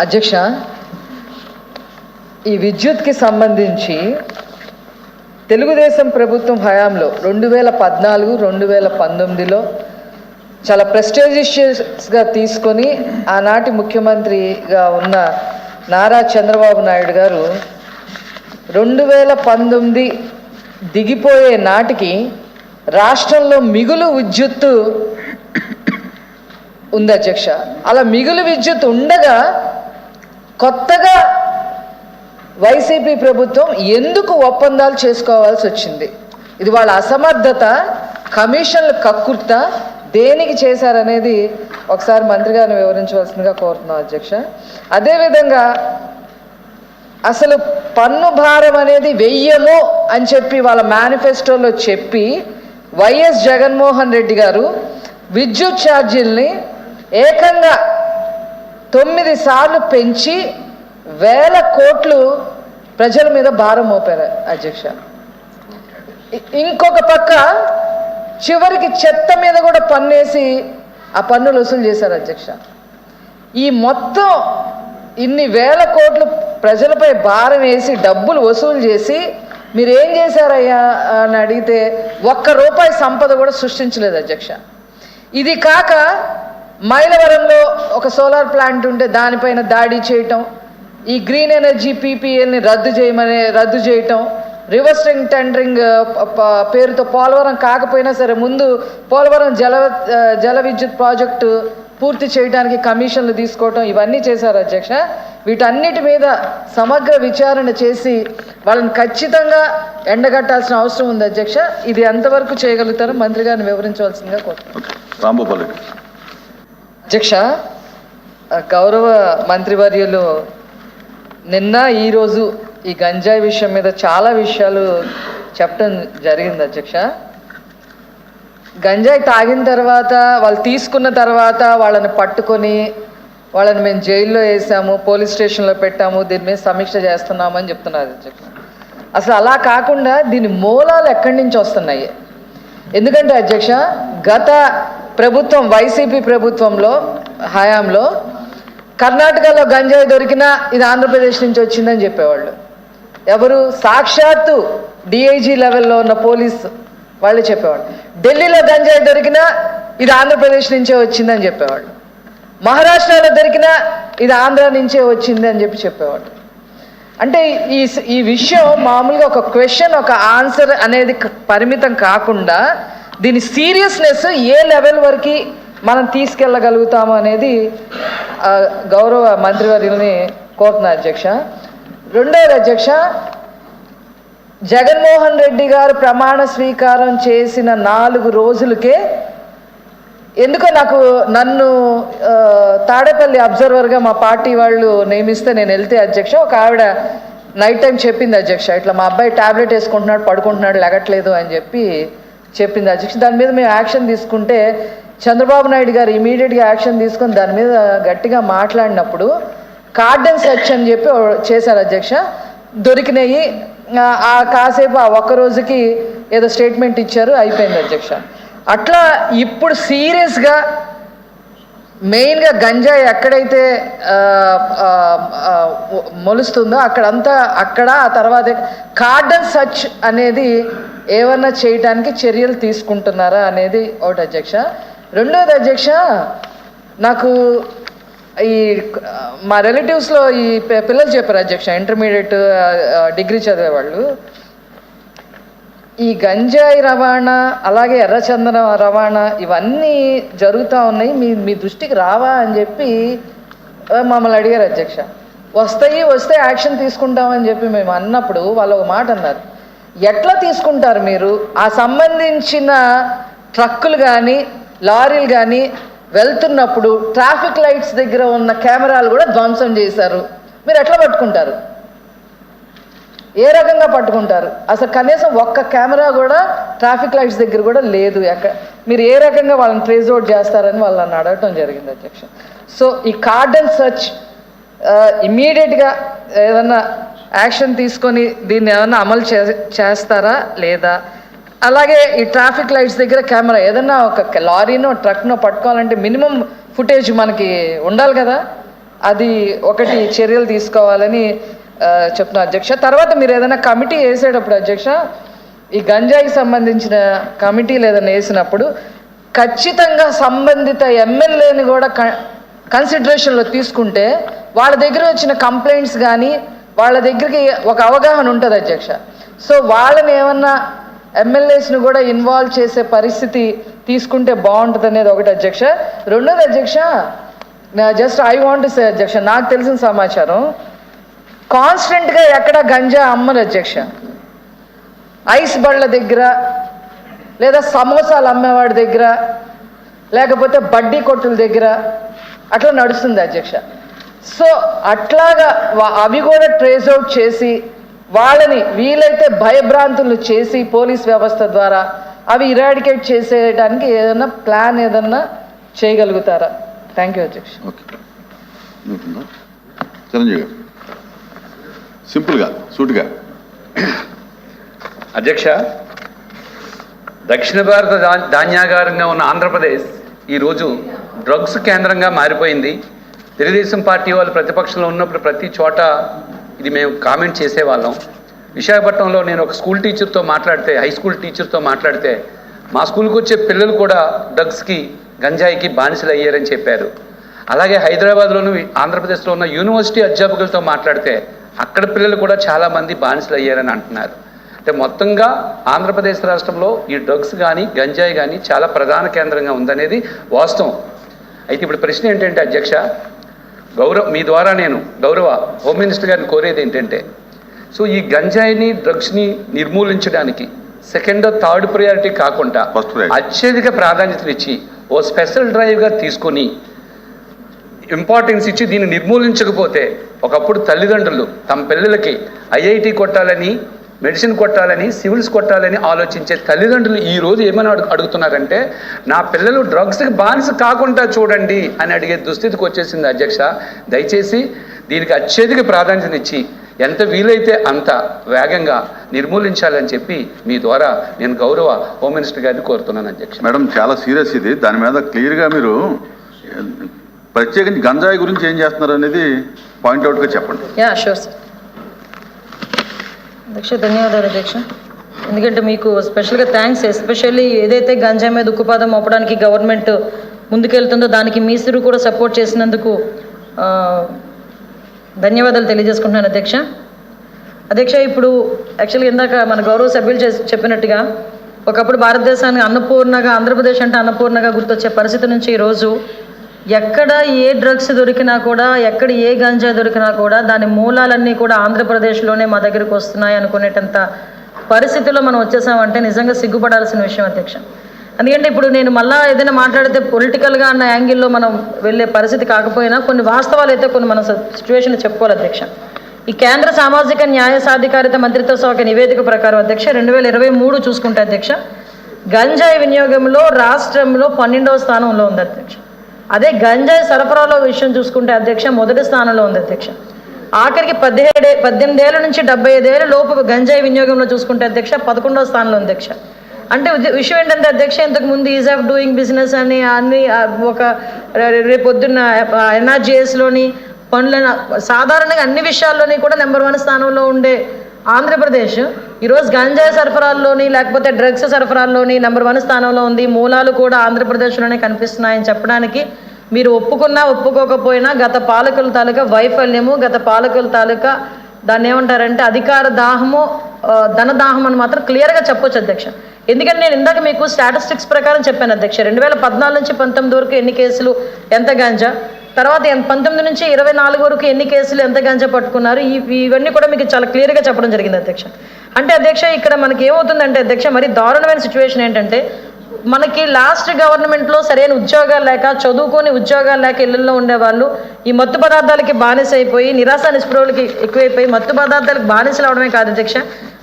అధ్యక్ష ఈ విద్యుత్కి సంబంధించి తెలుగుదేశం ప్రభుత్వం హయాంలో రెండు వేల పద్నాలుగు రెండు వేల పంతొమ్మిదిలో చాలా ప్రెస్టేజిషియస్గా తీసుకొని ఆనాటి ముఖ్యమంత్రిగా ఉన్న నారా చంద్రబాబు నాయుడు గారు రెండు వేల పంతొమ్మిది దిగిపోయే నాటికి రాష్ట్రంలో మిగులు విద్యుత్తు ఉంది అధ్యక్ష. అలా మిగులు విద్యుత్ ఉండగా కొత్తగా వైసీపీ ప్రభుత్వం ఎందుకు ఒప్పందాలు చేసుకోవాల్సి వచ్చింది? ఇది వాళ్ళ అసమర్థత కమిషన్ల కక్కుర్త దేనికి చేశారనేది ఒకసారి మంత్రి గారిని వివరించవలసిందిగా కోరుతున్నాం అధ్యక్ష. అదేవిధంగా అసలు పన్ను భారం అనేది వెయ్యము అని చెప్పి వాళ్ళ మేనిఫెస్టోలో చెప్పి వైఎస్ జగన్మోహన్ రెడ్డి గారు విద్యుత్ ఛార్జీల్ని ఏకంగా తొమ్మిది సార్లు పెంచి వేల కోట్లు ప్రజల మీద భారం మోపారు అధ్యక్ష. ఇంకొక పక్క చివరికి చెత్త మీద కూడా పన్నేసి ఆ పన్నులు వసూలు చేశారు అధ్యక్ష. ఈ మొత్తం ఇన్ని వేల కోట్లు ప్రజలపై భారం వేసి డబ్బులు వసూలు చేసి మీరు ఏం చేశారయ్యా అని అడిగితే ఒక్క రూపాయి సంపద కూడా సృష్టించలేదు అధ్యక్ష. ఇది కాక మైలవరంలో ఒక సోలార్ ప్లాంట్ ఉంటే దానిపైన దాడి చేయటం ఈ గ్రీన్ ఎనర్జీ పీపీఎల్ని రద్దు చేయమని రద్దు చేయటం రివర్సింగ్ టెండరింగ్ పేరుతో పోలవరం కాకపోయినా సరే ముందు పోలవరం జల జల విద్యుత్ ప్రాజెక్టు పూర్తి చేయడానికి కమిషన్లు తీసుకోవటం ఇవన్నీ చేశారు అధ్యక్ష. వీటన్నిటి మీద సమగ్ర విచారణ చేసి వాళ్ళని ఖచ్చితంగా ఎండగట్టాల్సిన అవసరం ఉంది అధ్యక్ష. ఇది ఎంతవరకు చేయగలుగుతారో మంత్రి గారిని వివరించవలసిందిగా కోరుతున్నాను. అధ్యక్ష గౌరవ మంత్రివర్యులు నిన్న ఈరోజు ఈ గంజాయి విషయం మీద చాలా విషయాలు చెప్పడం జరిగింది అధ్యక్ష. గంజాయి తాగిన తర్వాత వాళ్ళు తీసుకున్న తర్వాత వాళ్ళని పట్టుకొని వాళ్ళని మేము జైల్లో వేసాము పోలీస్ స్టేషన్లో పెట్టాము దీని మీద సమీక్ష చేస్తున్నామని చెప్తున్నారు అధ్యక్ష. అసలు అలా కాకుండా దీని మూలాలు ఎక్కడి నుంచి వస్తున్నాయి? ఎందుకంటే అధ్యక్ష గత ప్రభుత్వం వైసీపీ ప్రభుత్వంలో హయాంలో కర్ణాటకలో గంజాయి దొరికినా ఇది ఆంధ్రప్రదేశ్ నుంచి వచ్చిందని చెప్పేవాళ్ళు. ఎవరు? సాక్షాత్తు డిఐజీ లెవెల్లో ఉన్న పోలీస్ వాళ్ళే చెప్పేవాళ్ళు. ఢిల్లీలో గంజాయి దొరికినా ఇది ఆంధ్రప్రదేశ్ నుంచే వచ్చిందని చెప్పేవాళ్ళు. మహారాష్ట్రలో దొరికినా ఇది ఆంధ్ర నుంచే వచ్చింది అని చెప్పి చెప్పేవాళ్ళు. అంటే ఈ ఈ విషయం మామూలుగా ఒక క్వశ్చన్ ఒక ఆన్సర్ అనేది పరిమితం కాకుండా దీని సీరియస్నెస్ ఏ లెవెల్ వరకు మనం తీసుకెళ్ళగలుగుతాము అనేది గౌరవ మంత్రివర్యుల్ని కోరుతున్నా అధ్యక్ష. రెండవది అధ్యక్ష జగన్మోహన్ రెడ్డి గారు ప్రమాణ స్వీకారం చేసిన నాలుగు రోజులకే ఎందుకో నాకు నన్ను తాడేపల్లి అబ్జర్వర్గా మా పార్టీ వాళ్ళు నియమిస్తే నేను వెళ్తే అధ్యక్ష ఒక ఆవిడ నైట్ టైం చెప్పింది అధ్యక్ష ఇట్లా మా అబ్బాయి టాబ్లెట్ వేసుకుంటున్నాడు పడుకుంటున్నాడు లెగట్లేదు అని చెప్పి చెప్పింది అధ్యక్ష. దాని మీద మేము యాక్షన్ తీసుకుంటే చంద్రబాబు నాయుడు గారు ఇమీడియట్గా యాక్షన్ తీసుకొని దాని మీద గట్టిగా మాట్లాడినప్పుడు కార్డన్ సెర్చ్ అని చెప్పి చేశారు అధ్యక్ష. దొరికినాయి. ఆ, ఆ కాసేపు ఆ ఒక్క రోజుకి ఏదో స్టేట్మెంట్ ఇచ్చారు అయిపోయింది అధ్యక్ష. అట్లా ఇప్పుడు సీరియస్గా మెయిన్గా గంజాయి ఎక్కడైతే మొలుస్తుందో అక్కడంతా అక్కడ ఆ తర్వాత కార్డన్ సచ్ అనేది ఏమన్నా చేయడానికి చర్యలు తీసుకుంటున్నారా అనేది ఒకటి అధ్యక్ష. రెండోది అధ్యక్ష నాకు ఈ మా రిలేటివ్స్లో ఈ పిల్లలు చెప్పారు అధ్యక్ష ఇంటర్మీడియట్ డిగ్రీ చదివేవాళ్ళు. ఈ గంజాయి రవాణా అలాగే ఎర్రచందన రవాణా ఇవన్నీ జరుగుతూ ఉన్నాయి. మీ మీ దృష్టికి రావా అని చెప్పి మమ్మల్ని అడిగారు అధ్యక్ష. వస్తాయి వస్తే యాక్షన్ తీసుకుంటామని చెప్పి మేము అన్నప్పుడు వాళ్ళు ఒక మాట అన్నారు. ఎట్లా తీసుకుంటారు మీరు? ఆ సంబంధించిన ట్రక్కులు కానీ లారీలు కానీ వెళ్తున్నప్పుడు ట్రాఫిక్ లైట్స్ దగ్గర ఉన్న కెమెరాలు కూడా ధ్వంసం చేశారు. మీరు ఎట్లా పట్టుకుంటారు? ఏ రకంగా పట్టుకుంటారు? అసలు కనీసం ఒక్క కెమెరా కూడా ట్రాఫిక్ లైట్స్ దగ్గర కూడా లేదు. ఎక్కడ మీరు ఏ రకంగా వాళ్ళని ట్రేస్ అవుట్ చేస్తారని వాళ్ళని అడగటం జరిగింది అధ్యక్ష. సో ఈ కార్డన్ సర్చ్ ఇమీడియట్గా ఏదన్నా యాక్షన్ తీసుకొని దీన్ని ఏమన్నా అమలు చే చేస్తారా? లేదా? అలాగే ఈ ట్రాఫిక్ లైట్స్ దగ్గర కెమెరా ఏదన్నా ఒక లారీనో ట్రక్నో పట్టుకోవాలంటే మినిమం ఫుటేజ్ మనకి ఉండాలి కదా? అది ఒకటి చర్యలు తీసుకోవాలని చెప్తున్నా అధ్యక్ష. తర్వాత మీరు ఏదైనా కమిటీ వేసేటప్పుడు అధ్యక్ష ఈ గంజాయికి సంబంధించిన కమిటీలు ఏదైనా వేసినప్పుడు ఖచ్చితంగా సంబంధిత ఎమ్మెల్యేని కూడా కన్సిడరేషన్లో తీసుకుంటే వాళ్ళ దగ్గర వచ్చిన కంప్లైంట్స్ కానీ వాళ్ళ దగ్గరికి ఒక అవగాహన ఉంటుంది అధ్యక్ష. సో వాళ్ళని ఏమన్నా ఎమ్మెల్యేస్ని కూడా ఇన్వాల్వ్ చేసే పరిస్థితి తీసుకుంటే బాగుంటుంది అనేది ఒకటి అధ్యక్ష. రెండోది అధ్యక్ష జస్ట్ ఐ వాంట్ సే అధ్యక్ష నాకు తెలిసిన సమాచారం కాన్స్టెంట్గా ఎక్కడ గంజా అమ్మరు అధ్యక్ష. ఐస్ బళ్ళ దగ్గర లేదా సమోసాలు అమ్మేవాడి దగ్గర లేకపోతే బడ్డీ కొట్టుల దగ్గర అట్లా నడుస్తుంది అధ్యక్ష. సో అట్లాగా అవి కూడా ట్రేస్ అవుట్ చేసి వాళ్ళని వీలైతే భయభ్రాంతులు చేసి పోలీస్ వ్యవస్థ ద్వారా అవి ఇరాడికేట్ చేసేయడానికి ఏదైనా ప్లాన్ ఏదన్నా చేయగలుగుతారా? థ్యాంక్ యూ అధ్యక్ష. ఓకే. చిరంజీవి గారు. సింపుల్గా సూటుగా. అధ్యక్ష దక్షిణ భారత ధాన్యాగారంగా ఉన్న ఆంధ్రప్రదేశ్ ఈరోజు డ్రగ్స్ కేంద్రంగా మారిపోయింది. తెలుగుదేశం పార్టీ వాళ్ళు ప్రతిపక్షంలో ఉన్నప్పుడు ప్రతి చోట ఇది మేము కామెంట్ చేసేవాళ్ళం. విశాఖపట్నంలో నేను ఒక స్కూల్ టీచర్తో మాట్లాడితే హై స్కూల్ టీచర్తో మాట్లాడితే మా స్కూల్కి వచ్చే పిల్లలు కూడా డ్రగ్స్కి గంజాయికి బానిసలు అయ్యారని చెప్పారు. అలాగే హైదరాబాద్లోను ఆంధ్రప్రదేశ్లో ఉన్న యూనివర్సిటీ అధ్యాపకులతో మాట్లాడితే అక్కడ పిల్లలు కూడా చాలామంది బానిసలు అయ్యారని అంటున్నారు అంటే మొత్తంగా ఆంధ్రప్రదేశ్ రాష్ట్రంలో ఈ డ్రగ్స్ కానీ గంజాయి కానీ చాలా ప్రధాన కేంద్రంగా ఉందనేది వాస్తవం అయితే ఇప్పుడు ప్రశ్న ఏంటంటే అధ్యక్ష గౌరవ మీ ద్వారా నేను గౌరవ హోమ్ మినిస్టర్ గారిని కోరేది ఏంటంటే సో ఈ గంజాయిని డ్రగ్స్ని నిర్మూలించడానికి సెకండ్ థర్డ్ ప్రయారిటీ కాకుండా. అత్యధిక ప్రాధాన్యతనిచ్చి ఓ స్పెషల్ డ్రైవ్గా తీసుకొని ఇంపార్టెన్స్ ఇచ్చి దీన్ని నిర్మూలించకపోతే ఒకప్పుడు తల్లిదండ్రులు తమ పిల్లలకి ఐఐటి కొట్టాలని మెడిసిన్ కొట్టాలని సివిల్స్ కొట్టాలని ఆలోచించే తల్లిదండ్రులు ఈ రోజు ఏమైనా అడుగు అడుగుతున్నారంటే నా పిల్లలు డ్రగ్స్కి బానిస కాకుండా చూడండి అని అడిగే దుస్థితికి వచ్చేసింది అధ్యక్ష. దయచేసి దీనికి అత్యధిక ప్రాధాన్యతనిచ్చి ఎంత వీలైతే అంత వేగంగా నిర్మూలించాలని చెప్పి మీ ద్వారా నేను గౌరవ హోమ్ మినిస్టర్ గారిని కోరుతున్నాను అధ్యక్ష. మేడం చాలా సీరియస్ ఇది. దాని మీద క్లియర్గా మీరు ప్రత్యేకించి గంజాయి గురించి ఏం చేస్తున్నారు అనేది పాయింట్అవుట్గా చెప్పండి. యా షూర్ సార్ అధ్యక్ష ధన్యవాదాలు అధ్యక్ష. ఎందుకంటే మీకు స్పెషల్గా థ్యాంక్స్ ఎస్పెషల్లీ ఏదైతే గంజాయి మీద ఉక్కుపాదం మోపడానికి గవర్నమెంట్ ముందుకెళ్తుందో దానికి మీసురు కూడా సపోర్ట్ చేసినందుకు ధన్యవాదాలు తెలియజేసుకుంటున్నాను అధ్యక్ష. అధ్యక్ష ఇప్పుడు యాక్చువల్గా ఇందాక మన గౌరవ సభ్యులు చేసి చెప్పినట్టుగా ఒకప్పుడు భారతదేశానికి అన్నపూర్ణగా ఆంధ్రప్రదేశ్ అంటే అన్నపూర్ణగా గుర్తొచ్చే పరిస్థితి నుంచి ఈరోజు ఎక్కడ ఏ డ్రగ్స్ దొరికినా కూడా ఎక్కడ ఏ గంజా దొరికినా కూడా దాని మూలాలన్నీ కూడా ఆంధ్రప్రదేశ్లోనే మా దగ్గరికి వస్తున్నాయి అనుకునేటంత పరిస్థితిలో మనం వచ్చేసామంటే నిజంగా సిగ్గుపడాల్సిన విషయం అధ్యక్ష. ఎందుకంటే ఇప్పుడు నేను మళ్ళా ఏదైనా మాట్లాడితే పొలిటికల్గా అన్న యాంగిల్లో మనం వెళ్ళే పరిస్థితి కాకపోయినా కొన్ని వాస్తవాలు అయితే కొన్ని మన సిచ్యువేషన్ చెప్పుకోవాలి అధ్యక్ష. ఈ కేంద్ర సామాజిక న్యాయ సాధికారిత మంత్రిత్వ శాఖ నివేదిక ప్రకారం అధ్యక్ష రెండు వేల ఇరవై మూడు చూసుకుంటే అధ్యక్ష గంజాయి వినియోగంలో రాష్ట్రంలో పన్నెండవ స్థానంలో ఉంది అధ్యక్ష. అదే గంజాయి సరఫరాలో విషయం చూసుకుంటే అధ్యక్ష మొదటి స్థానంలో ఉంది అధ్యక్ష. ఆఖరికి పదిహేడు పద్దెనిమిది ఏళ్ళ నుంచి డెబ్బై ఐదేళ్ళ లోపు గంజాయి వినియోగంలో చూసుకుంటే అధ్యక్ష పదకొండవ స్థానంలో ఉంది అధ్యక్ష. అంటే విషయం ఏంటంటే అధ్యక్ష ఇంతకు ముందు ఈజ్ ఆఫ్ డూయింగ్ బిజినెస్ అని అన్ని ఒక రేపొద్దున్న ఎన్ఆర్జిఎస్లోని పనులను సాధారణంగా అన్ని విషయాల్లోని కూడా నెంబర్ వన్ స్థానంలో ఉండే ఆంధ్రప్రదేశ్. ఈరోజు గంజాయి సరఫరాల్లోని లేకపోతే డ్రగ్స్ సరఫరాల్లోని నెంబర్ వన్ స్థానంలో ఉంది. మూలాలు కూడా ఆంధ్రప్రదేశ్లోనే కనిపిస్తున్నాయని చెప్పడానికి మీరు ఒప్పుకున్నా ఒప్పుకోకపోయినా గత పాలకుల తాలూకా వైఫల్యము గత పాలకుల తాలూకా దాన్ని ఏమంటారంటే అధికార దాహము ధనదాహం ధన అని మాత్రం క్లియర్గా చెప్పొచ్చు అధ్యక్ష. ఎందుకంటే నేను ఇందాక మీకు స్టాటిస్టిక్స్ ప్రకారం చెప్పాను అధ్యక్ష. రెండు వేల పద్నాలుగు నుంచి పంతొమ్మిది వరకు ఎన్ని కేసులు ఎంత గాంజా? తర్వాత పంతొమ్మిది నుంచి ఇరవై నాలుగు వరకు ఎన్ని కేసులు ఎంత గంజా పట్టుకున్నారు? ఇవన్నీ కూడా మీకు చాలా క్లియర్గా చెప్పడం జరిగింది అధ్యక్ష. అంటే అధ్యక్ష ఇక్కడ మనకి ఏమవుతుందంటే అధ్యక్ష మరి దారుణమైన సిచ్యువేషన్ ఏంటంటే మనకి లాస్ట్ గవర్నమెంట్లో సరైన ఉద్యోగాలు లేక చదువుకొని ఉద్యోగాలు లేక ఇళ్ళలో ఉండేవాళ్ళు ఈ మత్తు పదార్థాలకి బానిస అయిపోయి నిరాశ నిస్పృహలకి ఎక్కువైపోయి మత్తు పదార్థాలకు బానిసలు అవడమే కాదు అధ్యక్ష.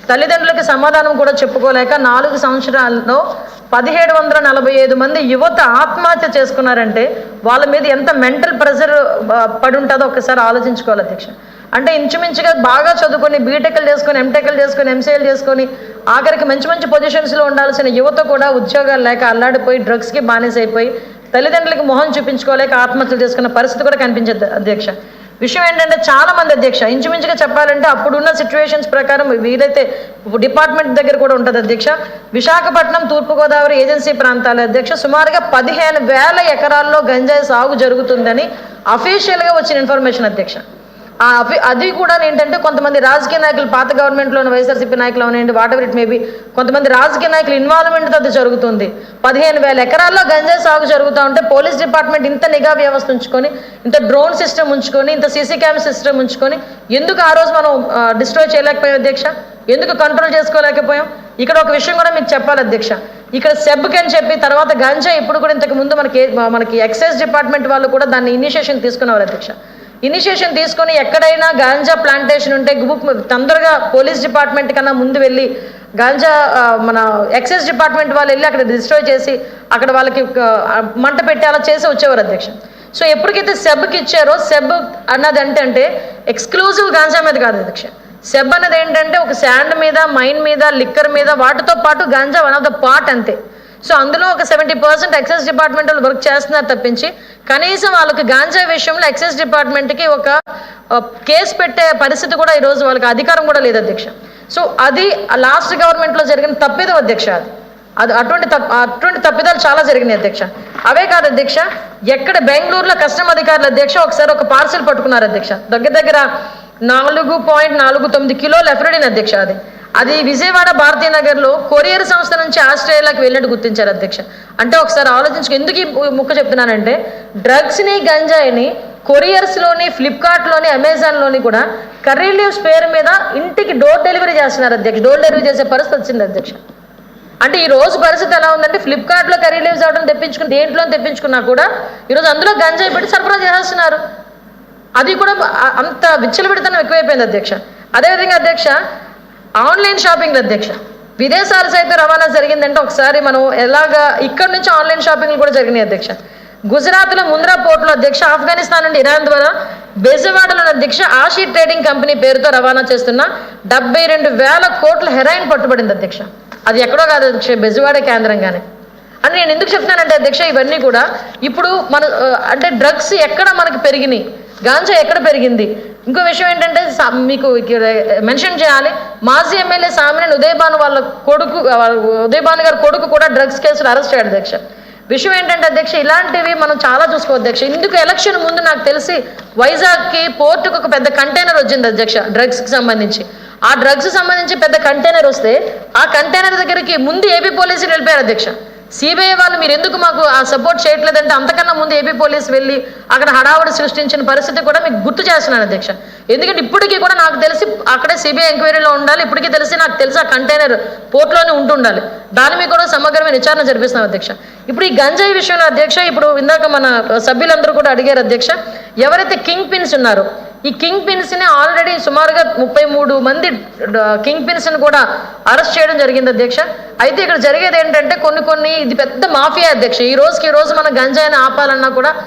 తల్లిదండ్రులకి సమాధానం కూడా చెప్పుకోలేక నాలుగు సంవత్సరాల్లో పదిహేడు వందల నలభై ఐదు మంది యువత ఆత్మహత్య చేసుకున్నారంటే వాళ్ళ మీద ఎంత మెంటల్ ప్రెషర్ పడి ఉంటుందో ఒకసారి ఆలోచించుకోవాలి అధ్యక్ష. అంటే ఇంచుమించుగా బాగా చదువుకొని బీటెక్లు చేసుకొని ఎంటెక్లు చేసుకొని ఎంసీఏలు చేసుకొని ఆఖరికి మంచి మంచి పొజిషన్స్లో ఉండాల్సిన యువత కూడా ఉద్యోగాలు లేక అల్లాడిపోయి డ్రగ్స్కి బానిసైపోయి తల్లిదండ్రులకు తల్లిదండ్రులకి మొహం చూపించుకోలేక ఆత్మహత్యలు చేసుకున్న పరిస్థితి కూడా కనిపించదు అధ్యక్ష. విషయం ఏంటంటే చాలామంది అధ్యక్ష ఇంచుమించుగా చెప్పాలంటే అప్పుడున్న సిచ్యువేషన్స్ ప్రకారం వీలైతే డిపార్ట్మెంట్ దగ్గర కూడా ఉంటుంది అధ్యక్ష. విశాఖపట్నం తూర్పుగోదావరి ఏజెన్సీ ప్రాంతాల అధ్యక్ష సుమారుగా పదిహేను వేల ఎకరాల్లో గంజాయి సాగు జరుగుతుందని అఫీషియల్గా వచ్చిన ఇన్ఫర్మేషన్ అధ్యక్ష. అది కూడా ఏంటంటే కొంతమంది రాజకీయ నాయకులు పాత గవర్నమెంట్లోని వైఎస్ఆర్సీపీ నాయకులు అవునండి వాట్ ఎవర్ ఇట్ మేబీ కొంతమంది రాజకీయ నాయకులు ఇన్వాల్వ్మెంట్తో అది జరుగుతుంది. పదిహేను వేల ఎకరాల్లో గంజాయి సాగు జరుగుతూ ఉంటే పోలీస్ డిపార్ట్మెంట్ ఇంత నిఘా వ్యవస్థ ఉంచుకొని ఇంత డ్రోన్ సిస్టమ్ ఉంచుకొని ఇంత సీసీ క్యామ్ సిస్టమ్ ఉంచుకొని ఎందుకు ఆ రోజు మనం డిస్ట్రాయ్ చేయలేకపోయాం అధ్యక్ష? ఎందుకు కంట్రోల్ చేసుకోలేకపోయాం? ఇక్కడ ఒక విషయం కూడా మీకు చెప్పాలి అధ్యక్ష. ఇక్కడ సెబ్కి అని చెప్పి తర్వాత గంజా ఇప్పుడు కూడా ఇంతకు ముందు మనకి మనకి ఎక్సైజ్ డిపార్ట్మెంట్ వాళ్ళు కూడా దాన్ని ఇనిషియేషన్ తీసుకున్నారు అధ్యక్ష. ఇనిషియేషన్ తీసుకొని ఎక్కడైనా గాంజా ప్లాంటేషన్ ఉంటే గుబుక్ తొందరగా పోలీస్ డిపార్ట్మెంట్ కన్నా ముందు వెళ్ళి గాంజా మన ఎక్సైజ్ డిపార్ట్మెంట్ వాళ్ళు వెళ్ళి అక్కడ డిస్ట్రాయ్ చేసి అక్కడ వాళ్ళకి మంట పెట్టి అలా చేసి వచ్చేవారు అధ్యక్ష. సో ఎప్పటికైతే సెబ్కి ఇచ్చారో సెబ్ అన్నది ఏంటంటే ఎక్స్క్లూజివ్ గాంజా మీద కాదు అధ్యక్ష. సెబ్ అన్నది ఏంటంటే ఒక శాండ్ మీద మైన్ మీద లిక్కర్ మీద వాటితో పాటు ganja one of the part అంతే. సో అందులో ఒక సెవెంటీ పర్సెంట్ ఎక్సైజ్ డిపార్ట్మెంట్ వాళ్ళు వర్క్ చేస్తున్నారు తప్పించి కనీసం వాళ్ళకి గాంజా విషయంలో ఎక్సైజ్ డిపార్ట్మెంట్కి ఒక కేసు పెట్టే పరిస్థితి కూడా ఈరోజు వాళ్ళకి అధికారం కూడా లేదు అధ్యక్ష. సో అది లాస్ట్ గవర్నమెంట్లో జరిగిన తప్పిదం అధ్యక్ష అది. అది అటువంటి తప్ప అటువంటి తప్పిదాలు చాలా జరిగినాయి అధ్యక్ష. అవే కాదు అధ్యక్ష ఎక్కడ బెంగళూరులో కస్టమ్ అధికారులు అధ్యక్ష ఒకసారి ఒక పార్సిల్ పట్టుకున్నారు అధ్యక్ష. దగ్గర దగ్గర నాలుగు పాయింట్ నాలుగు తొమ్మిది కిలోలు ఎఫ్రెడిన్ అధ్యక్ష అది. అది విజయవాడ భారతీయ నగర్లో కొరియర్ సంస్థ నుంచి ఆస్ట్రేలియాకి వెళ్ళినట్టు గుర్తించారు అధ్యక్ష. అంటే ఒకసారి ఆలోచించుకు ఎందుకు ఈ ముక్క చెప్తున్నానంటే డ్రగ్స్ని గంజాయిని కొరియర్స్లోని ఫ్లిప్కార్ట్లోని అమెజాన్లోని కూడా కర్రీ లీవ్స్ పేరు మీద ఇంటికి డోర్ డెలివరీ చేస్తున్నారు అధ్యక్ష. డోర్ డెలివరీ చేసే పరిస్థితి వచ్చింది అధ్యక్ష. అంటే ఈ రోజు పరిస్థితి ఎలా ఉందంటే ఫ్లిప్కార్ట్లో కర్రీ లీవ్స్ అవడం తెప్పించుకుని దేంట్లో తెప్పించుకున్నా కూడా ఈరోజు అందులో గంజాయి పెట్టి సరఫరా చేస్తున్నారు. అది కూడా అంత అంత విచ్చలవిడితనం ఎక్కువైపోయింది అధ్యక్ష. అదేవిధంగా అధ్యక్ష ఆన్లైన్ షాపింగ్ అధ్యక్ష. విదేశాలు సైతం రవాణా జరిగిందంటే ఒకసారి మనం ఎలాగా ఇక్కడ నుంచి ఆన్లైన్ షాపింగ్లు కూడా జరిగినాయి అధ్యక్ష. గుజరాత్లో ముంద్రా పోర్టులో అధ్యక్ష ఆఫ్ఘనిస్తాన్ నుండి ఇరాన్ ద్వారా బెజవాడలోని అధ్యక్ష ఆషీ ట్రేడింగ్ కంపెనీ పేరుతో రవాణా చేస్తున్న డెబ్బై రెండు వేల కోట్ల హెరాయిన్ పట్టుబడింది అధ్యక్ష. అది ఎక్కడో కాదు అధ్యక్ష బెజవాడ కేంద్రంగానే. అని నేను ఎందుకు చెప్తున్నానంటే అధ్యక్ష ఇవన్నీ కూడా ఇప్పుడు మన అంటే డ్రగ్స్ ఎక్కడ మనకు పెరిగినాయి గాంజా ఎక్కడ పెరిగింది ఇంకో విషయం ఏంటంటే సా- మీకు ఇక్కడ మెన్షన్ చేయాలి. మాజీ ఎమ్మెల్యే సామినేని ఉదయభాను వాళ్ళ కొడుకు వాళ్ళ ఉదయభాను గారి కొడుకు కూడా డ్రగ్స్ కేసులు అరెస్ట్ అయ్యాడు అధ్యక్ష. విషయం ఏంటంటే అధ్యక్ష ఇలాంటివి మనం చాలా చూసుకో అధ్యక్ష. ఇందుకు ఎలక్షన్ ముందు నాకు తెలిసి వైజాగ్కి పోర్టుకు ఒక పెద్ద కంటైనర్ వచ్చింది అధ్యక్ష డ్రగ్స్కి సంబంధించి. ఆ డ్రగ్స్ సంబంధించి పెద్ద కంటైనర్ వస్తే ఆ కంటైనర్ దగ్గరికి ముందు ఏపీ పోలీసులు వెళ్ళిపోయారు అధ్యక్ష. సిబిఐ వాళ్ళు మీరు ఎందుకు మాకు ఆ సపోర్ట్ చేయట్లేదంటే అంతకన్నా ముందు ఏపీ పోలీస్ వెళ్ళి అక్కడ హడావుడి సృష్టించిన పరిస్థితి కూడా మీకు గుర్తు చేస్తున్నాను అధ్యక్ష. ఎందుకంటే ఇప్పటికీ కూడా నాకు తెలిసి అక్కడే సిబిఐ ఎంక్వైరీలో ఉండాలి. ఇప్పటికీ తెలిసి నాకు తెలిసి ఆ కంటైనర్ పోర్ట్లోనే ఉంటుండాలి. దాని మీద కూడా సమగ్రమైన విచారణ జరిపిస్తున్నాం అధ్యక్ష. ఇప్పుడు ఈ గంజాయి విషయంలో అధ్యక్ష ఇప్పుడు ఇందాక మన సభ్యులందరూ కూడా అడిగారు అధ్యక్ష ఎవరైతే కింగ్ పిన్స్ ఉన్నారో ఈ కింగ్ పిన్స్ని ఆల్రెడీ సుమారుగా ముప్పై మూడు మంది కింగ్ పిన్స్ని కూడా అరెస్ట్ చేయడం జరిగింది అధ్యక్ష. అయితే ఇక్కడ జరిగేది ఏంటంటే కొన్ని కొన్ని ఇది పెద్ద మాఫియా అధ్యక్ష. ఈ రోజుకి ఈ రోజు మనం గంజాయిని ఆపాలన్నా కూడా